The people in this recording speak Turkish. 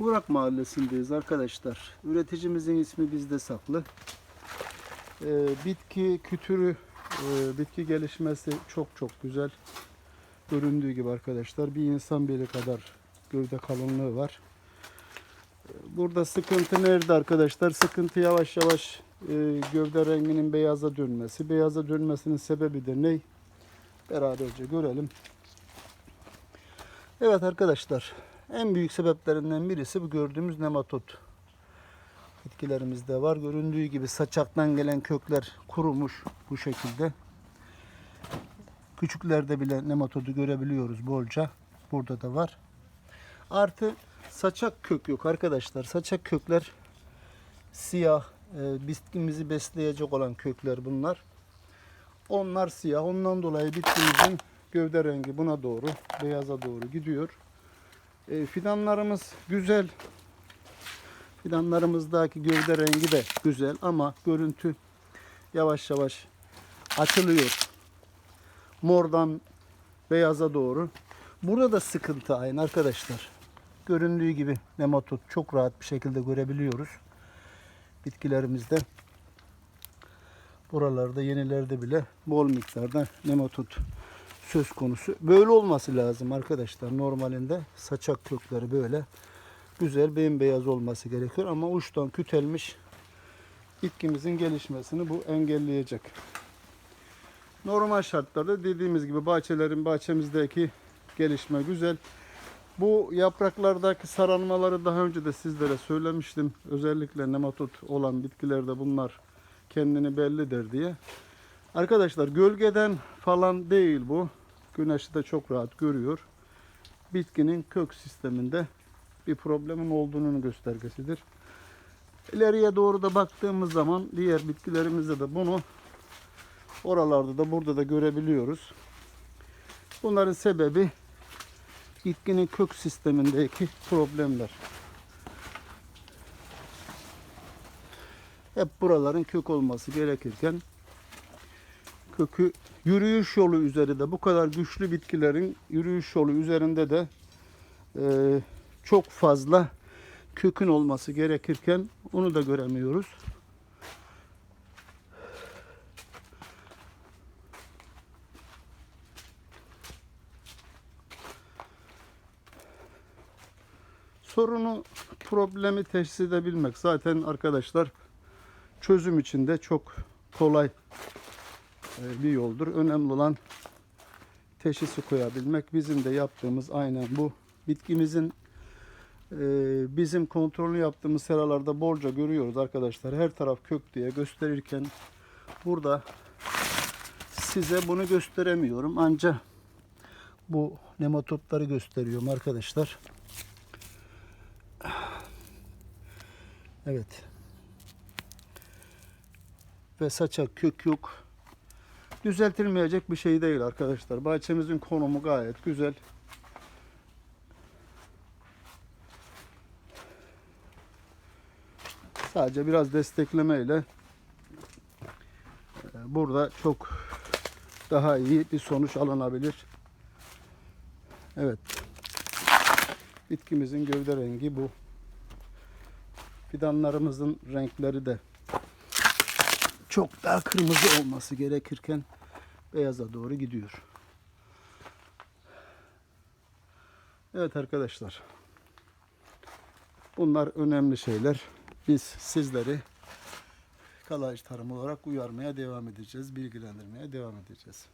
Burak Mahallesi'ndeyiz arkadaşlar. Üreticimizin ismi bizde saklı. Ee, bitki kütürü, e, bitki gelişmesi çok çok güzel. Göründüğü gibi arkadaşlar bir insan beli kadar gövde kalınlığı var. Ee, Burada sıkıntı nerede arkadaşlar? Sıkıntı yavaş yavaş e, gövde renginin beyaza dönmesi. Beyaza dönmesinin sebebi de ne? Beraberce görelim. Evet arkadaşlar, en büyük sebeplerinden birisi bu gördüğümüz nematot. Bitkilerimizde var. Göründüğü gibi saçaktan gelen kökler kurumuş bu şekilde. Küçüklerde bile nematodu görebiliyoruz bolca. Burada da var. Artı saçak kök yok arkadaşlar. Saçak kökler siyah, e, bitkimizi besleyecek olan kökler bunlar. Onlar siyah. Ondan dolayı bitkimizin gövde rengi buna doğru, beyaza doğru gidiyor. E, fidanlarımız güzel. Fidanlarımızdaki gövde rengi de güzel ama görüntü yavaş yavaş açılıyor. Mordan beyaza doğru. Burada da sıkıntı aynı arkadaşlar. Göründüğü gibi nematot çok rahat bir şekilde görebiliyoruz. Bitkilerimizde buralarda yenilerde bile bol miktarda nematot söz konusu. Böyle olması lazım arkadaşlar normalinde. Saçak kökleri böyle güzel bembeyaz olması gerekiyor ama uçtan kütelmiş bitkimizin gelişmesini bu engelleyecek. Normal şartlarda dediğimiz gibi bahçelerin bahçemizdeki gelişme güzel. Bu yapraklardaki sararmaları daha önce de sizlere söylemiştim. Özellikle nematot olan bitkilerde bunlar kendini bellidir diye. Arkadaşlar gölgeden falan değil bu. Güneşi de çok rahat görüyor. Bitkinin kök sisteminde bir problemin olduğunun göstergesidir. İleriye doğru da baktığımız zaman diğer bitkilerimizde de bunu oralarda da burada da görebiliyoruz. Bunların sebebi bitkinin kök sistemindeki problemler. Hep buraların kök olması gerekirken kökü yürüyüş yolu üzerinde bu kadar güçlü bitkilerin yürüyüş yolu üzerinde de e, çok fazla kökün olması gerekirken onu da göremiyoruz. Sorunu, problemi teşhis edebilmek zaten arkadaşlar çözüm için de çok kolay bir yoldur. Önemli olan teşhisi koyabilmek. Bizim de yaptığımız aynen bu. Bitkimizin e, bizim kontrolünü yaptığımız seralarda bolca görüyoruz arkadaşlar. Her taraf kök diye gösterirken burada size bunu gösteremiyorum. Ancak bu nematotları gösteriyorum arkadaşlar. Evet. Ve saçak kök yok. Düzeltilmeyecek bir şey değil arkadaşlar. Bahçemizin konumu gayet güzel. Sadece biraz desteklemeyle e, burada çok daha iyi bir sonuç alınabilir. Evet. Bitkimizin gövde rengi bu. Fidanlarımızın renkleri de çok daha kırmızı olması gerekirken beyaza doğru gidiyor. Evet arkadaşlar. Bunlar önemli şeyler. Biz sizleri kalaj tarım olarak uyarmaya devam edeceğiz, bilgilendirmeye devam edeceğiz.